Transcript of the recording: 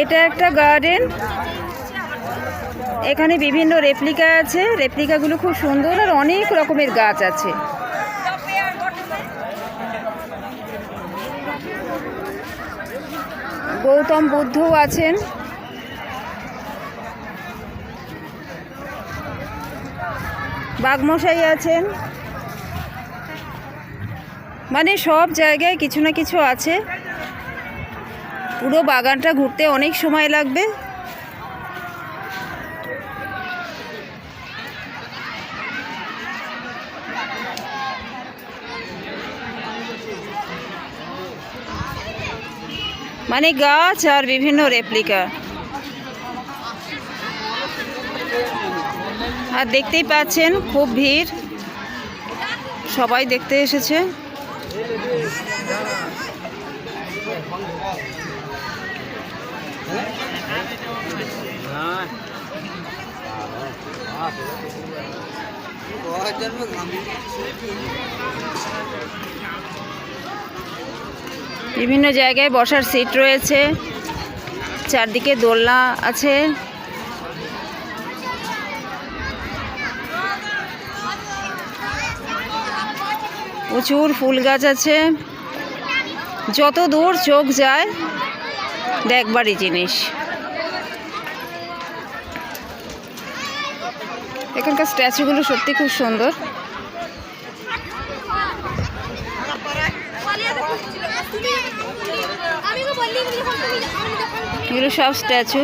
এটা একটা গার্ডেন এখানে বিভিন্ন রেপ্লিকা আছে। রেপ্লিকাগুলো খুব সুন্দর আর অনেক রকমের গাছ আছে। গৌতম বুদ্ধও আছেন। বাঘমশাই আছেন। মানে সব জায়গায় কিছু না কিছু আছে। পুরো বাগানটা ঘুরতে অনেক সময় লাগবে। মানে গাছ আর বিভিন্ন রেপ্লিকা আর দেখতেই পাচ্ছেন, খুব ভিড়। সবাই দেখতে এসেছে। বিভিন্ন জায়গায় বসার সিট রয়েছে। চারদিকে দোলনা আছে। প্রচুর ফুল গাছ আছে। যত দূর চোখ যায় দেখবারই জিনিস। এখানকার স্ট্যাচুগুলো সত্যি খুব সুন্দর। এগুলো সব স্ট্যাচু।